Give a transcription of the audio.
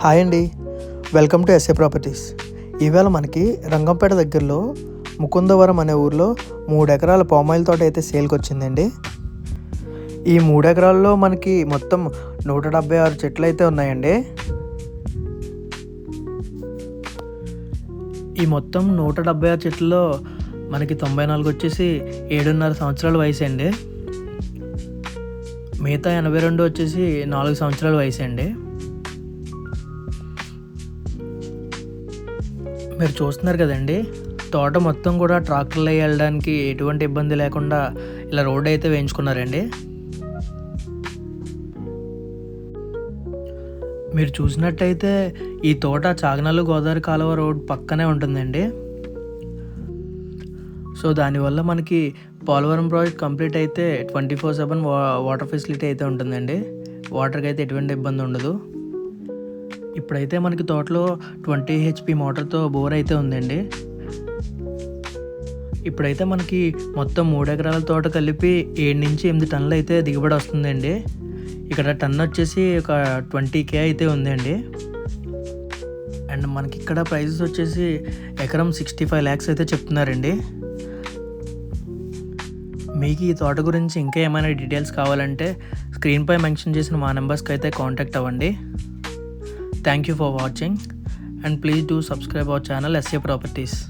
Hi అండి. Welcome to S A properties. ఈవేళ మనకి రంగంపేట దగ్గరలో ముకుందవరం అనే ఊర్లో మూడు ఎకరాల పామాయిల్ తోట అయితే సేల్కి వచ్చిందండి. ఈ మూడు ఎకరాల్లో మనకి మొత్తం నూట డెబ్బై ఆరు చెట్లు అయితే ఉన్నాయండి. ఈ మొత్తం నూట డెబ్బై ఆరు చెట్లలో మనకి తొంభై నాలుగు వచ్చేసి ఏడున్నర సంవత్సరాల వయసు అండి. మిగతా ఎనభై రెండు వచ్చేసి నాలుగు సంవత్సరాల వయసు అండి. మీరు చూస్తున్నారు కదండి. తోట మొత్తం కూడా ట్రాక్టర్లో వెళ్ళడానికి ఎటువంటి ఇబ్బంది లేకుండా ఇలా రోడ్ అయితే వేయించుకున్నారండి. మీరు చూసినట్టయితే ఈ తోట చాగనల్లు గోదావరి కాలువ రోడ్ పక్కనే ఉంటుందండి. సో దానివల్ల మనకి పోలవరం ప్రాజెక్ట్ కంప్లీట్ అయితే twenty four seven water facility అయితే ఉంటుందండి. వాటర్కి అయితే ఎటువంటి ఇబ్బంది ఉండదు. ఇప్పుడైతే మనకి తోటలో ట్వంటీ హెచ్పి మోటార్తో బోర్ అయితే ఉందండి. ఇప్పుడైతే మనకి మొత్తం మూడు ఎకరాల తోట కలిపి ఏడు నుంచి ఎనిమిది టన్నులు అయితే దిగుబడి వస్తుందండి. ఇక్కడ టన్ వచ్చేసి ఒక ట్వంటీ కే అయితే ఉందండి. అండ్ మనకి ఇక్కడ ప్రైజెస్ వచ్చేసి ఎకరం సిక్స్టీ ఫైవ్ ల్యాక్స్ అయితే చెప్తున్నారండి. మీకు ఈ తోట గురించి ఇంకా ఏమైనా డీటెయిల్స్ కావాలంటే స్క్రీన్పై మెన్షన్ చేసిన మా నెంబర్స్కి అయితే కాంటాక్ట్ అవ్వండి. Thank you for watching and please do subscribe our channel SA Properties.